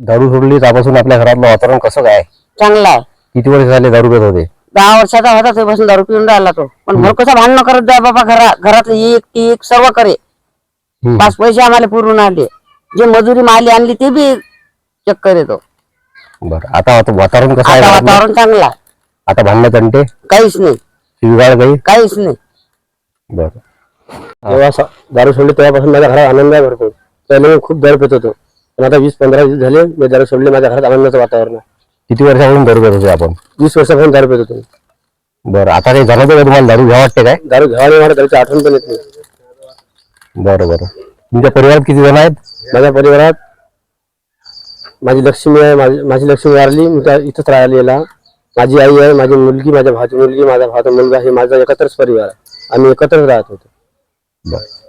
दारू सोडली त्यापासून आपल्या घरातलं वातावरण कसं काय? चांगला आहे. किती वर्ष झाले दारू पेत होते? दहा वर्षाचा होता तेव्हापासून दारू पिऊन राहिला तो. पण घर कसं भांडणं करत जाय बाबा घरा घरातलं एक टीक सर्व करे. हम्म. पाच पैसे आम्हाला पुरून आले. जे मजुरी माली आणली ते बी चक्कर येतो. बरं आता आता वातावरण कसं आहे आता घरातलं? वातावरण चांगलं आहे. आता भांडणं तंटे? काहीच नाही. शिवगाळ काही? काहीच नाही. बरं. जेव्हा स- दारू सोडली तेव्हापासून माझ्या घरात आनंद आहे भरपूर. पहिले मी खूप दारू पित होतो. पण आता वीस पंधरा दिवस झाले मी दारू सोडली माझ्या घरात आनंदाचं वातावरण आहे. किती वर्षापासून दारू पेत होते आपण? वीस वर्षापासून दारू पित होतो बरं आता काही जाणवतं का तुम्हाला दारू घ्या वाटते काय? दारू घ्यावा मला दारूची आठवण पण येत नाही. बरं बरं. तुमच्या परिवारात किती जण आहेत? माझ्या परिवारात माझी लक्ष्मी आहे माझी माझी लक्ष्मी वारली मी त्या इथंच राहिलेला. माझी आई आहे माझी मुलगी माझ्या भावाची मुलगी माझा भावाचा मुलगा हे माझा एकत्रच परिवार आहे. आम्ही एकत्रच राहत होतो. बरं.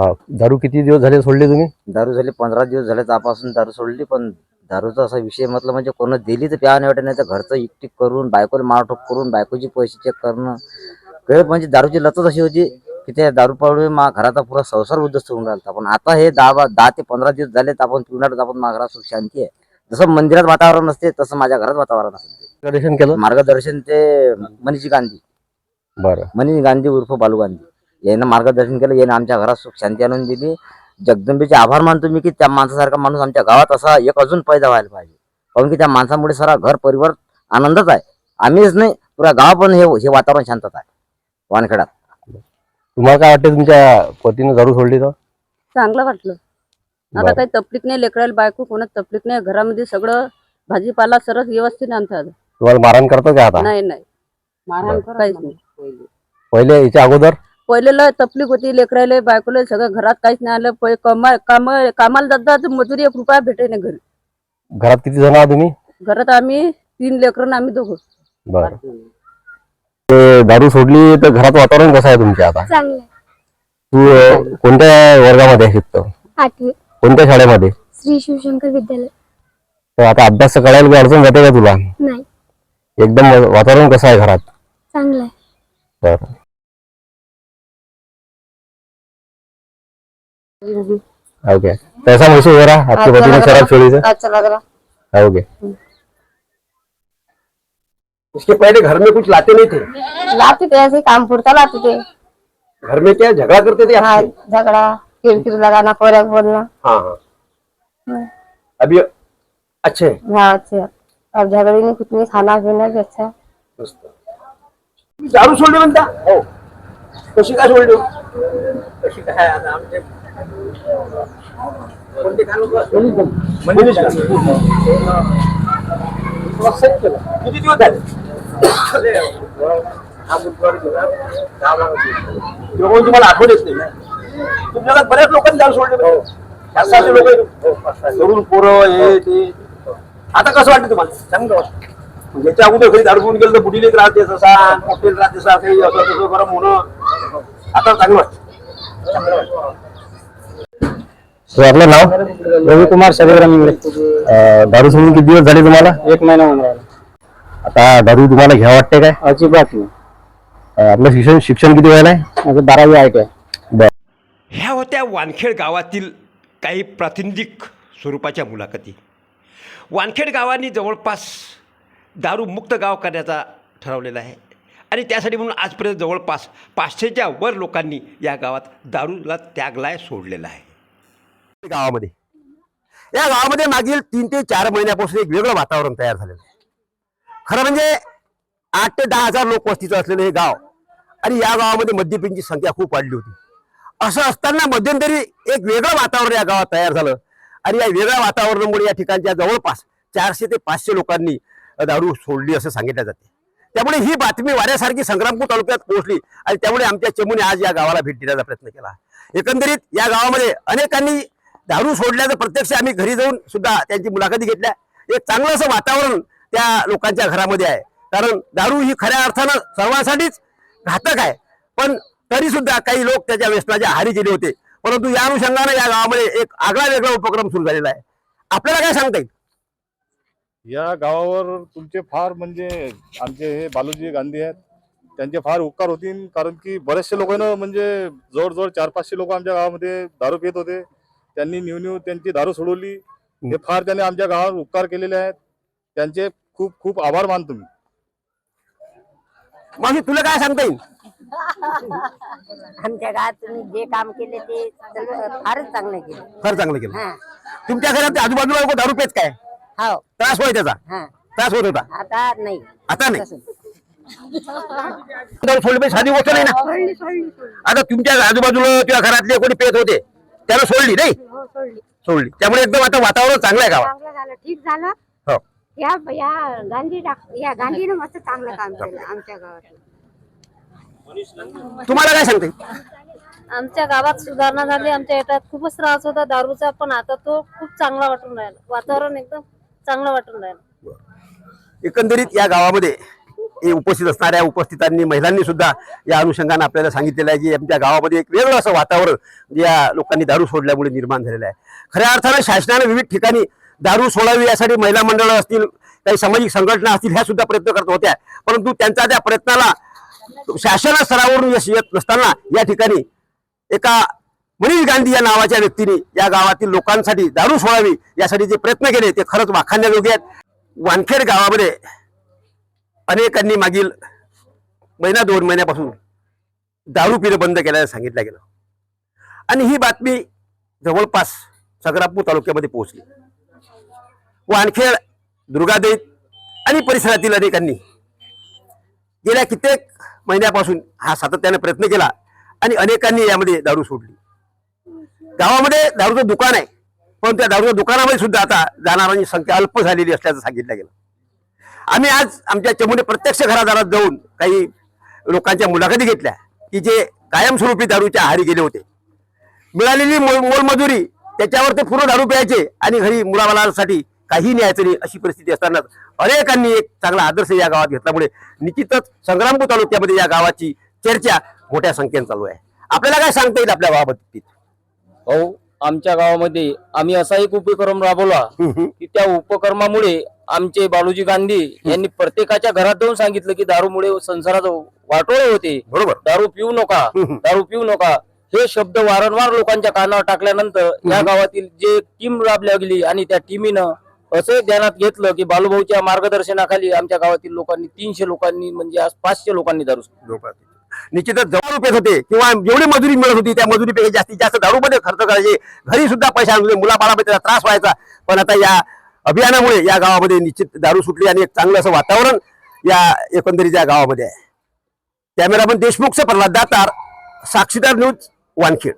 हा दारू किती दिवस झाले सोडले तुम्ही? दारू झाली पंधरा दिवस झाले त्यापासून दारू सोडली पण दारूचा असा विषय म्हटलं म्हणजे कोण दिली तर प्या नाही वाटत नाही तर घरचं इकटीक करून बायकोला मारठोक करून बायकोचे पैसे चेक करणं. काही म्हणजे दारूची लतच अशी होती की त्या दारू पावडे मा घराचा पुरा संसार उद्ध्वस्त होऊन राहिला पण आता हे दहा बा- दहा ते पंधरा दिवस झाले तर आपण पिणार आपण मा घरात सुख शांती आहे. जसं मंदिरात वातावरण असते तसं माझ्या घरात वातावरण असते. मार्गदर्शन केलं? मार्गदर्शन ते मनीष गांधी. बरं. मनीष गांधी उर्फ बालू गांधी. यानं मार्गदर्शन केलं यानं आमच्या घरात सुख शांती आणून दिली. जगदंबेचे आभार मानतो मी की त्या माणसासारखा माणूस आमच्या गावात असा एक अजून पैदा व्हायला पाहिजे. कारण की त्या माणसामुळे सारा घर परिवार आनंदच आहे. आम्हीच नाही पुरा गाव पण हे हे वातावरण शांतता आहे. वानखेडात तुम्हाला काय वाटते तुमच्या पतीने दारू सोडली तर? चांगलं वाटलं. आता बरं. काही तकलीफ नाही लेकराला बायको कोणाच तकलीफ नाही घरामध्ये सगळं भाजीपाला सरस व्यवस्थित आणतात. तुम्हाला मारहाण करतो का आता? नाही नाही. मारहाण बरं. काहीच नाही. पहिले याच्या अगोदर? पहिले लय तकलीफ होती लेकराले बायकोले सगळं घरात काहीच नाही आलं पहिले कमा काम कामाला जातात मजुरी एक रुपया भेटे नाही घरी. घरात किती जण आहात तुम्ही? घरात आम्ही तीन लेकरं आम्ही दोघं. बरं. ते दारू सोडली तर घरात वातावरण कसं आहे तुमच्या आता? चांगलं. तू अं, कोणत्या वर्गामध्ये शिकतो आठवी. कोणत्या शाळेमध्ये? श्री शिवशंकर विद्यालय. तर आता अभ्यास करायला काही अडचण जाते का तुला? नाही. एकदम वातावरण कसं आहे घरात? चांगलं आहे. बरं. ओके कैसा महसूस हो रहा आपके पति ने शराब छोड़ी से अच्छा लग रहा ओके इसके पहले घर में कुछ लाते नहीं थे? लाते थे ऐसे काम पुरता लाते थे। घर में क्या झगड़ा करते थे हाँ? झगड़ा किरकिर लगाना कोरक बोलना। हाँ हाँ। अभी अच्छे हाँ? अच्छा अब झगड़े में कुछ नहीं खाना पीना भी अच्छा है. तुम्ही दारू सोडली म्हणता हो कशी काय सोडली हो? कशी काय आता आमचे कोणते कानून? मनीष किती दिवस झाले हा बुधवार तुम्हाला आठवण येत नाही ना? बऱ्याच लोकांनी जाऊ सोडले पाच सहाशे लोक तरुण पोरं हे ते आता कसं वाटतं तुम्हाला चांगलं वाटतं याच्या अगोदर घरी अडकून गेलं तर बुडीले राहते देत असा मोठे त्रास काही असं तसं गरम होणं आता चांगलं वाटतं चांगलं वाटतं आपलं नाव? रविकुमार अं, दारू सोडून किती दिवस झाले तुम्हाला? एक महिना होऊन राहिला आता दारू तुम्हाला घ्या वाटते काय? अजिबात नाही. अं, आपलं शिक्षण शिक्षण किती व्हायला आहे? माझं बारावी आय टी आहे ह्या होत्या वानखेड गावातील काही प्रातिनिधिक स्वरूपाच्या मुलाखती. वानखेड गावाने जवळपास दारूमुक्त गाव करण्याचा ठरवलेला आहे. आणि त्यासाठी म्हणून आजपर्यंत जवळपास पाचशेच्या वर लोकांनी या गावात दारूला त्यागलाय सोडलेला आहे. गावामध्ये. या गावामध्ये मागील तीन ते चार महिन्यापासून एक वेगळं वातावरण तयार झालेलं आहे. खरं म्हणजे आठ ते दहा हजार लोक वस्तीचं असलेलं हे गाव आणि या गावामध्ये मद्यपींची संख्या खूप वाढली होती. असं असताना मध्यंतरी एक वेगळं वातावरण या गावात तयार झालं आणि या वेगळ्या वातावरणामुळे या ठिकाणच्या जवळपास चारशे ते पाचशे लोकांनी दारू सोडली असं सांगितलं जाते. त्यामुळे ही बातमी वाऱ्यासारखी संग्रामपूर तालुक्यात पोहोचली आणि त्यामुळे आमच्या चमूने आज या गावाला भेट देण्याचा प्रयत्न केला. एकंदरीत या गावामध्ये अनेकांनी दारू सोडल्याचं प्रत्यक्ष आम्ही घरी जाऊन सुद्धा त्यांची मुलाखती घेतल्या. एक चांगलं असं वातावरण त्या लोकांच्या घरामध्ये आहे. कारण दारू ही खऱ्या अर्थानं सर्वांसाठीच घातक आहे. पण तरी सुद्धा काही लोक त्याच्या व्यसनाच्या आहारी गेले होते. परंतु या अनुषंगाने या गावामध्ये एक आगळा वेगळा उपक्रम सुरू झालेला आहे. आपल्याला काय सांगता येईल? या गावावर तुमचे फार म्हणजे आमचे हे बालूजी गांधी आहेत. त्यांचे फार उपकार होतील. कारण की बरेचसे लोकांना म्हणजे जवळजवळ चार पाचशे लोक आमच्या गावामध्ये दारू पित होते. त्यांनी न्यू न्यू त्यांची दारू सोडवली. हे फार त्यांनी आमच्या गावात उपकार केलेले आहेत त्यांचे खूप खूप आभार मानतो मी. मावशी तुला काय सांगता येईल? आमच्या गावात तुम्ही जे काम केले ते सगळं फारच चांगलं केलं. फार चांगलं केलं. हा. तुमच्या घरात ते आजूबाजूला लोक दारू पेच काय? हो. त्रास होय त्याचा? हा. त्रास होत होता? आता नाही. आता नाही? दारू सोडली पाहिजे साधी गोष्ट नाही ना? आता तुमच्या आजूबाजूला किंवा घरातले कोणी पेत होते त्याला सोडली नाही? हो सोडली. सोडली. त्यामुळे एकदम आता वातावरण चांगलं आहे गावात. चांगलं झालं. ठीक झालं. हो. या या गांधी डाक- या गांधीनं मस्त चांगलं काम केलं आमच्या गावात तुम्हाला काय सांगते? आमच्या गावात सुधारणा झाली. आमच्या येतात खूपच त्रास होता. दारूचा पण आता तो खूप चांगला वाटून राहिला. वातावरण एकदम चांगलं वाटून राहिलं. एकंदरीत या गावामध्ये उपस्थित असणाऱ्या उपस्थितांनी महिलांनी सुद्धा या अनुषंगाने आपल्याला सांगितलेलं आहे की आमच्या गावामध्ये एक वेगळं असं वातावरण या लोकांनी दारू सोडल्यामुळे निर्माण झालेलं आहे. खऱ्या अर्थानं शासनानं विविध ठिकाणी दारू सोडावी यासाठी महिला मंडळं असतील काही सामाजिक संघटना असतील ह्या सुद्धा प्रयत्न करत होत्या. परंतु त्यांचा त्या प्रयत्नाला शासन स्तरावरून यश येत नसताना या ठिकाणी एका मनीष गांधी या नावाच्या व्यक्तीने या गावातील लोकांसाठी दारू सोडावी यासाठी जे प्रयत्न केले ते खरंच वाखाणण्याजोगे आहेत. वानखेड गावामध्ये अनेकांनी मागील महिना दोन महिन्यापासून दारू पिणं बंद केल्याचं सांगितलं गेलं. आणि ही बातमी जवळपास सगरापूर तालुक्यामध्ये पोहोचली. वानखेड दुर्गादेव आणि परिसरातील अनेकांनी गेल्या कित्येक महिन्यापासून हा सातत्याने प्रयत्न केला आणि अनेकांनी यामध्ये दारू सोडली. गावामध्ये दारूचं दुकान आहे पण त्या दारूच्या दुकानामध्ये सुद्धा आता जाणाऱ्यांची संख्या अल्प झालेली असल्याचं सांगितलं गेलं. आम्ही आज आमच्या चमूने प्रत्यक्ष घरादारात जाऊन काही लोकांच्या मुलाखती घेतल्या की जे कायमस्वरूपी दारूच्या आहारी गेले होते. मिळालेली मोल मोलमजुरी त्याच्यावर ते पूर्ण दारू प्यायचे आणि घरी मुलाबालांसाठी काही न्यायचं नाही अशी परिस्थिती असताना अनेकांनी एक चांगला आदर्श या गावात घेतल्यामुळे निश्चितच संग्रामपूर तालुक्यामध्ये या गावाची चर्चा मोठ्या संख्येने चालू आहे. आपल्याला काय सांगता येईल आपल्या गावाबाबतीत भाऊ आमच्या गावामध्ये आम्ही असा एक उपक्रम राबवला. की त्या उपक्रमामुळे आमचे बालूजी गांधी यांनी प्रत्येकाच्या घरात जाऊन सांगितलं की दारूमुळे संसारात वाटोळे होते. बरोबर. दारू पिऊ नका. दारू पिऊ नका. हे शब्द वारंवार लोकांच्या कानावर टाकल्यानंतर या गावातील जे टीम राबल्या गेली आणि त्या टीमीनं असं ध्यानात घेतलं की बालूभाऊच्या मार्गदर्शनाखाली आमच्या गावातील लोकांनी तीनशे लोकांनी म्हणजे आज पाचशे लोकांनी दारू. निश्चितच जवळ रुपये होते किंवा जेवढी मजुरी मिळत होती त्या मजुरीपेक्षा जास्तीत जास्त दारूमध्ये खर्च करायचे. घरी सुद्धा पैसे मुलाबाळामध्ये त्रास व्हायचा. पण आता या अभियानामुळे या गावामध्ये निश्चित दारू सुटली आणि एक चांगलं असं वातावरण या एकंदरीत या गावामध्ये आहे. कॅमेरामन देशमुखचं प्रल्हाद दातार साक्षीदार न्यूज वानखेड.